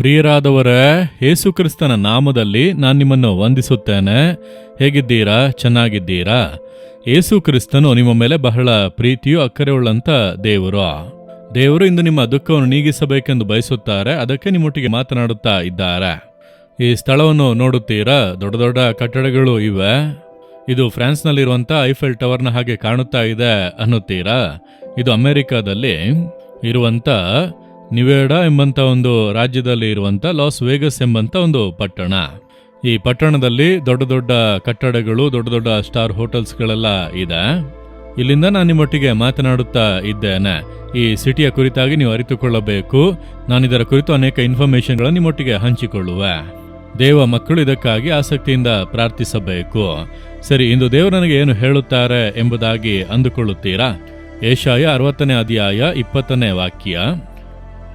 ಪ್ರಿಯರಾದವರೇ, ಯೇಸುಕ್ರಿಸ್ತನ ನಾಮದಲ್ಲಿ ನಾನು ನಿಮ್ಮನ್ನು ವಂದಿಸುತ್ತೇನೆ. ಹೇಗಿದ್ದೀರಾ? ಚೆನ್ನಾಗಿದ್ದೀರಾ? ಯೇಸು ಕ್ರಿಸ್ತನು ನಿಮ್ಮ ಮೇಲೆ ಬಹಳ ಪ್ರೀತಿಯು ಅಕ್ಕರೆ ಉಳ್ಳಂಥ ದೇವರು. ದೇವರು ಇಂದು ನಿಮ್ಮ ದುಃಖವನ್ನು ನೀಗಿಸಬೇಕೆಂದು ಬಯಸುತ್ತಾರೆ, ಅದಕ್ಕೆ ನಿಮ್ಮೊಟ್ಟಿಗೆ ಮಾತನಾಡುತ್ತಾ ಇದ್ದಾರೆ. ಈ ಸ್ಥಳವನ್ನು ನೋಡುತ್ತೀರಾ? ದೊಡ್ಡ ದೊಡ್ಡ ಕಟ್ಟಡಗಳು ಇವೆ. ಇದು ಫ್ರಾನ್ಸ್ನಲ್ಲಿರುವಂಥ ಐಫೆಲ್ ಟವರ್ನ ಹಾಗೆ ಕಾಣುತ್ತಾ ಇದೆ ಅನ್ನುತ್ತೀರಾ? ಇದು ಅಮೆರಿಕಾದಲ್ಲಿ ಇರುವಂಥ ನಿವೇಡಾ ಎಂಬಂತ ಒಂದು ರಾಜ್ಯದಲ್ಲಿ ಇರುವಂಥ ಲಾಸ್ ವೇಗಸ್ ಎಂಬಂತ ಒಂದು ಪಟ್ಟಣ. ಈ ಪಟ್ಟಣದಲ್ಲಿ ದೊಡ್ಡ ದೊಡ್ಡ ಕಟ್ಟಡಗಳು, ದೊಡ್ಡ ದೊಡ್ಡ ಸ್ಟಾರ್ ಹೋಟೆಲ್ಸ್ಗಳೆಲ್ಲ ಇದೆ. ಇಲ್ಲಿಂದ ನಾನು ನಿಮ್ಮೊಟ್ಟಿಗೆ ಮಾತನಾಡುತ್ತಾ ಇದ್ದೇನೆ. ಈ ಸಿಟಿಯ ಕುರಿತಾಗಿ ನೀವು ಅರಿತುಕೊಳ್ಳಬೇಕು. ನಾನು ಇದರ ಕುರಿತು ಅನೇಕ ಇನ್ಫಾರ್ಮೇಶನ್ಗಳನ್ನು ನಿಮ್ಮೊಟ್ಟಿಗೆ ಹಂಚಿಕೊಳ್ಳುವೆ. ದೇವ ಮಕ್ಕಳು ಇದಕ್ಕಾಗಿ ಆಸಕ್ತಿಯಿಂದ ಪ್ರಾರ್ಥಿಸಬೇಕು. ಸರಿ, ಇಂದು ದೇವರು ನನಗೆ ಏನು ಹೇಳುತ್ತಾರೆ ಎಂಬುದಾಗಿ ಅಂದುಕೊಳ್ಳುತ್ತೀರಾ? ಏಷಾಯ ಅರವತ್ತನೇ ಅಧ್ಯಾಯ ಇಪ್ಪತ್ತನೇ ವಾಕ್ಯ.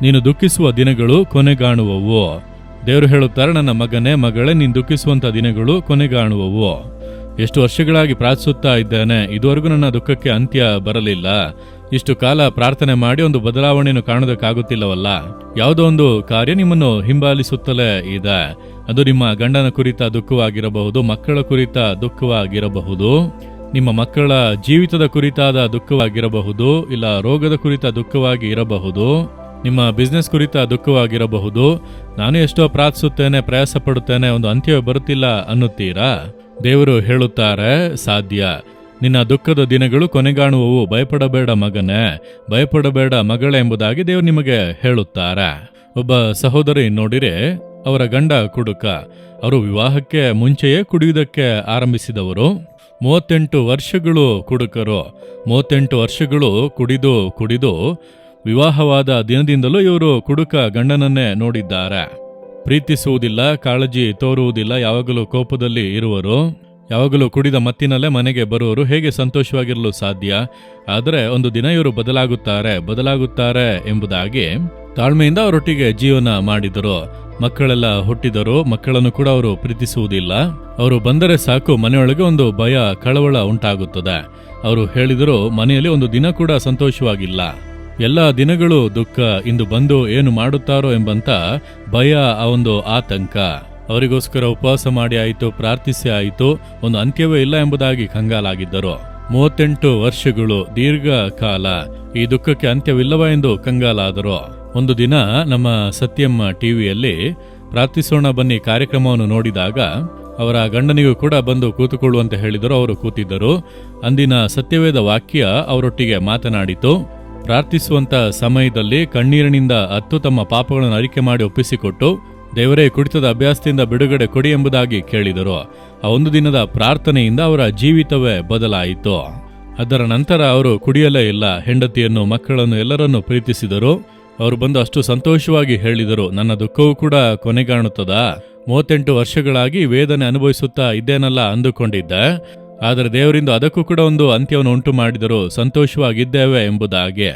ನೀನು ದುಃಖಿಸುವ ದಿನಗಳು ಕೊನೆಗಾಣುವವು. ದೇವರು ಹೇಳುತ್ತಾರೆ, ನನ್ನ ಮಗನೇ, ಮಗಳೇ, ನೀನು ದುಃಖಿಸುವಂಥ ದಿನಗಳು ಕೊನೆಗಾಣುವವು. ಎಷ್ಟು ವರ್ಷಗಳಾಗಿ ಪ್ರಾರ್ಥಿಸುತ್ತಾ ಇದ್ದೇನೆ, ಇದುವರೆಗೂ ನನ್ನ ದುಃಖಕ್ಕೆ ಅಂತ್ಯ ಬರಲಿಲ್ಲ. ಇಷ್ಟು ಕಾಲ ಪ್ರಾರ್ಥನೆ ಮಾಡಿ ಒಂದು ಬದಲಾವಣೆಯನ್ನು ಕಾಣೋದಕ್ಕಾಗುತ್ತಿಲ್ಲವಲ್ಲ ಯಾವುದೋ ಒಂದು ಕಾರ್ಯ ನಿಮ್ಮನ್ನು ಹಿಂಬಾಲಿಸುತ್ತಲೇ ಇದೆ. ಅದು ನಿಮ್ಮ ಗಂಡನ ಕುರಿತ ದುಃಖವಾಗಿರಬಹುದು, ಮಕ್ಕಳ ಕುರಿತ ದುಃಖವಾಗಿರಬಹುದು, ನಿಮ್ಮ ಮಕ್ಕಳ ಜೀವಿತದ ಕುರಿತಾದ ದುಃಖವಾಗಿರಬಹುದು, ಇಲ್ಲ ರೋಗದ ಕುರಿತ ದುಃಖವಾಗಿ ಇರಬಹುದು. ನಿಮ್ಮ ಬಿಸ್ನೆಸ್ ಕುರಿತ ದುಃಖವಾಗಿರಬಹುದು. ನಾನು ಎಷ್ಟೋ ಪ್ರಾರ್ಥಿಸುತ್ತೇನೆ ಪ್ರಯಾಸ ಪಡುತ್ತೇನೆ ಒಂದು ಅಂತ್ಯವೇ ಬರುತ್ತಿಲ್ಲ ಅನ್ನುತ್ತೀರಾ? ದೇವರು ಹೇಳುತ್ತಾರೆ, ಸಾಧ್ಯ. ನಿನ್ನ ದುಃಖದ ದಿನಗಳು ಕೊನೆಗಾಣುವವು. ಭಯಪಡಬೇಡ ಮಗನೇ, ಭಯಪಡಬೇಡ ಮಗಳೇ ಎಂಬುದಾಗಿ ದೇವರು ನಿಮಗೆ ಹೇಳುತ್ತಾರೆ. ಒಬ್ಬ ಸಹೋದರಿ ನೋಡಿರೆ, ಅವರ ಗಂಡ ಕುಡುಕ. ಅವರು ವಿವಾಹಕ್ಕೆ ಮುಂಚೆಯೇ ಕುಡಿಯುವುದಕ್ಕೆ ಆರಂಭಿಸಿದವರು. ಮೂವತ್ತೆಂಟು ವರ್ಷಗಳು ಕುಡುಕರು. ಮೂವತ್ತೆಂಟು ವರ್ಷಗಳು ಕುಡಿದು ಕುಡಿದು ವಿವಾಹವಾದ ದಿನದಿಂದಲೂ ಇವರು ಕುಡುಕ ಗಂಡನನ್ನೇ ನೋಡಿದ್ದಾರೆ. ಪ್ರೀತಿಸುವುದಿಲ್ಲ, ಕಾಳಜಿ ತೋರುವುದಿಲ್ಲ, ಯಾವಾಗಲೂ ಕೋಪದಲ್ಲಿ ಇರುವರು. ಯಾವಾಗಲೂ ಕುಡಿದ ಮತ್ತಿನಲ್ಲೇ ಮನೆಗೆ ಬರುವರು ಹೇಗೆ ಸಂತೋಷವಾಗಿರಲು ಸಾಧ್ಯ? ಆದರೆ ಒಂದು ದಿನ ಇವರು ಬದಲಾಗುತ್ತಾರೆ ಬದಲಾಗುತ್ತಾರೆ ಎಂಬುದಾಗಿ ತಾಳ್ಮೆಯಿಂದ ಅವರೊಟ್ಟಿಗೆ ಜೀವನ ಮಾಡಿದರು. ಮಕ್ಕಳೆಲ್ಲ ಹುಟ್ಟಿದರು, ಮಕ್ಕಳನ್ನು ಕೂಡ ಅವರು ಪ್ರೀತಿಸುವುದಿಲ್ಲ. ಅವರು ಬಂದರೆ ಸಾಕು, ಮನೆಯೊಳಗೆ ಒಂದು ಭಯ, ಕಳವಳ ಉಂಟಾಗುತ್ತದೆ. ಅವರು ಹೇಳಿದರು, ಮನೆಯಲ್ಲಿ ಒಂದು ದಿನ ಕೂಡ ಸಂತೋಷವಾಗಿಲ್ಲ. ಎಲ್ಲ ದಿನಗಳು ದುಃಖ ಇಂದು ಬಂದು ಏನು ಮಾಡುತ್ತಾರೋ ಎಂಬಂತ ಭಯ ಆ ಒಂದು ಆತಂಕ. ಅವರಿಗೋಸ್ಕರ ಉಪವಾಸ ಮಾಡಿ ಆಯಿತು, ಪ್ರಾರ್ಥಿಸಿ ಆಯಿತು, ಒಂದು ಅಂತ್ಯವೇ ಇಲ್ಲ ಎಂಬುದಾಗಿ ಕಂಗಾಲಾಗಿದ್ದರು. ಮೂವತ್ತೆಂಟು ವರ್ಷಗಳು, ದೀರ್ಘ ಕಾಲ. ಈ ದುಃಖಕ್ಕೆ ಅಂತ್ಯವಿಲ್ಲವ ಎಂದು ಕಂಗಾಲಾದರು. ಒಂದು ದಿನ ನಮ್ಮ ಸತ್ಯಮ್ಮ ಟಿವಿಯಲ್ಲಿ, ಪ್ರಾರ್ಥಿಸೋಣ ಬನ್ನಿ ಕಾರ್ಯಕ್ರಮವನ್ನು ನೋಡಿದಾಗ ಅವರ ಗಂಡನಿಗೂ ಕೂಡ ಬಂದು ಕೂತುಕೊಳ್ಳುವಂತೆ ಹೇಳಿದರು, ಅವರು ಕೂತಿದ್ದರು. ಅಂದಿನ ಸತ್ಯವೇದ ವಾಕ್ಯ ಅವರೊಟ್ಟಿಗೆ ಮಾತನಾಡಿತು. ಪ್ರಾರ್ಥಿಸುವಂತ ಸಮಯದಲ್ಲಿ ಕಣ್ಣೀರಿನಿಂದ ಅತ್ತು ತಮ್ಮ ಪಾಪಗಳನ್ನು ಅರಿಕೆ ಮಾಡಿ ಒಪ್ಪಿಸಿಕೊಟ್ಟು, ದೇವರೇ, ಕುಡಿತದ ಅಭ್ಯಾಸದಿಂದ ಬಿಡುಗಡೆ ಕೊಡಿ ಎಂಬುದಾಗಿ ಕೇಳಿದರು. ಆ ಒಂದು ದಿನದ ಪ್ರಾರ್ಥನೆಯಿಂದ ಅವರ ಜೀವಿತವೇ ಬದಲಾಯಿತು. ಅದರ ನಂತರ ಅವರು ಕುಡಿಯಲೇ ಇಲ್ಲ, ಹೆಂಡತಿಯನ್ನು, ಮಕ್ಕಳನ್ನು ಎಲ್ಲರನ್ನೂ ಪ್ರೀತಿಸಿದರು. ಅವರು ಬಂದು ಅಷ್ಟು ಸಂತೋಷವಾಗಿ ಹೇಳಿದರು, ನನ್ನ ದುಃಖವೂ ಕೂಡ ಕೊನೆಗಾಣುತ್ತದ? ಮೂವತ್ತೆಂಟು ವರ್ಷಗಳಾಗಿ ವೇದನೆ ಅನುಭವಿಸುತ್ತಾ ಇದ್ದೇನಲ್ಲ ಅಂದುಕೊಂಡಿದ್ದೆ. ಆದರೆ ದೇವರಿಂದ ಅದಕ್ಕೂ ಕೂಡ ಒಂದು ಅಂತ್ಯವನ್ನು ಉಂಟು ಮಾಡಿದರೂ ಸಂತೋಷವಾಗಿದ್ದೇವೆ ಎಂಬುದಾಗಿ.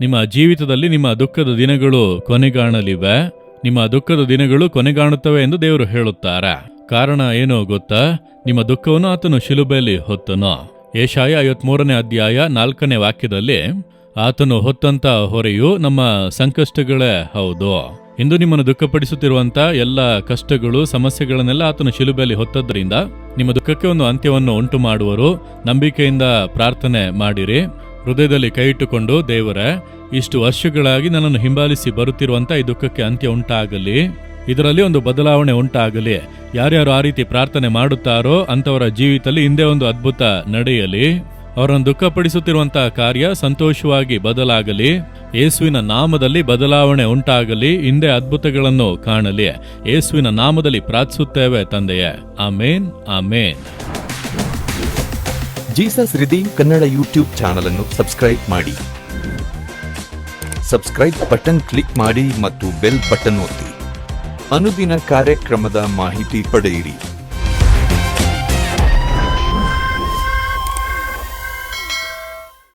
ನಿಮ್ಮ ಜೀವಿತದಲ್ಲಿ ನಿಮ್ಮ ದುಃಖದ ದಿನಗಳು ಕೊನೆಗಾಣಲಿವೆ. ನಿಮ್ಮ ದುಃಖದ ದಿನಗಳು ಕೊನೆಗಾಣುತ್ತವೆ ಎಂದು ದೇವರು ಹೇಳುತ್ತಾರೆ. ಕಾರಣ ಏನೋ ಗೊತ್ತಾ? ನಿಮ್ಮ ದುಃಖವನ್ನು ಆತನು ಶಿಲುಬೆಯಲ್ಲಿ ಹೊತ್ತನು. ಏಷಾಯ ಐವತ್ಮೂರನೇ ಅಧ್ಯಾಯ ನಾಲ್ಕನೇ ವಾಕ್ಯದಲ್ಲಿ, ಆತನು ಹೊತ್ತಂತ ಹೊರೆಯು ನಮ್ಮ ಸಂಕಷ್ಟಗಳೇ ಹೌದು. ಇಂದು ನಿಮ್ಮನ್ನು ದುಃಖಪಡಿಸುತ್ತಿರುವಂತ ಎಲ್ಲ ಕಷ್ಟಗಳು, ಸಮಸ್ಯೆಗಳನ್ನೆಲ್ಲ ಆತನ ಶಿಲುಬೆಯಲ್ಲಿ ಹೊತ್ತದ್ರಿಂದ ನಿಮ್ಮ ದುಃಖಕ್ಕೆ ಒಂದು ಅಂತ್ಯವನ್ನು ಉಂಟು ಮಾಡುವರು ನಂಬಿಕೆಯಿಂದ ಪ್ರಾರ್ಥನೆ ಮಾಡಿರಿ. ಹೃದಯದಲ್ಲಿ ಕೈ ಇಟ್ಟುಕೊಂಡು ದೇವರೇ, ಇಷ್ಟು ವರ್ಷಗಳಾಗಿ ನನ್ನನ್ನು ಹಿಂಬಾಲಿಸಿ ಬರುತ್ತಿರುವಂತ ಈ ದುಃಖಕ್ಕೆ ಅಂತ್ಯ ಉಂಟಾಗಲಿ. ಇದರಲ್ಲಿ ಒಂದು ಬದಲಾವಣೆ ಉಂಟಾಗಲಿ. ಯಾರ್ಯಾರು ಆ ರೀತಿ ಪ್ರಾರ್ಥನೆ ಮಾಡುತ್ತಾರೋ ಅಂತವರ ಜೀವಿತದಲ್ಲಿ ಹಿಂದೆ ಒಂದು ಅದ್ಭುತ ನಡೆಯಲಿ. ಅವರನ್ನು ದುಃಖಪಡಿಸುತ್ತಿರುವಂತಹ ಕಾರ್ಯ ಸಂತೋಷವಾಗಿ ಬದಲಾಗಲಿ. ಯೇಸುವಿನ ನಾಮದಲ್ಲಿ ಬದಲಾವಣೆ ಉಂಟಾಗಲಿ, ಹಿಂದೆ ಅದ್ಭುತಗಳನ್ನು ಕಾಣಲಿ. ಯೇಸುವಿನ ನಾಮದಲ್ಲಿ ಪ್ರಾರ್ಥಿಸುತ್ತೇವೆ ತಂದೆಯೇ. ಆಮೇನ್ ಆಮೇನ್. Jesus redeem Kannada YouTube channel ಅನ್ನು ಸಬ್ಸ್ಕ್ರೈಬ್ ಮಾಡಿ. ಸಬ್ಸ್ಕ್ರೈಬ್ ಬಟನ್ ಕ್ಲಿಕ್ ಮಾಡಿ ಮತ್ತು ಬೆಲ್ ಬಟನ್ ಒತ್ತಿ. ಅನುದಿನ ಕಾರ್ಯಕ್ರಮದ ಮಾಹಿತಿ ಪಡೆಯಿರಿ.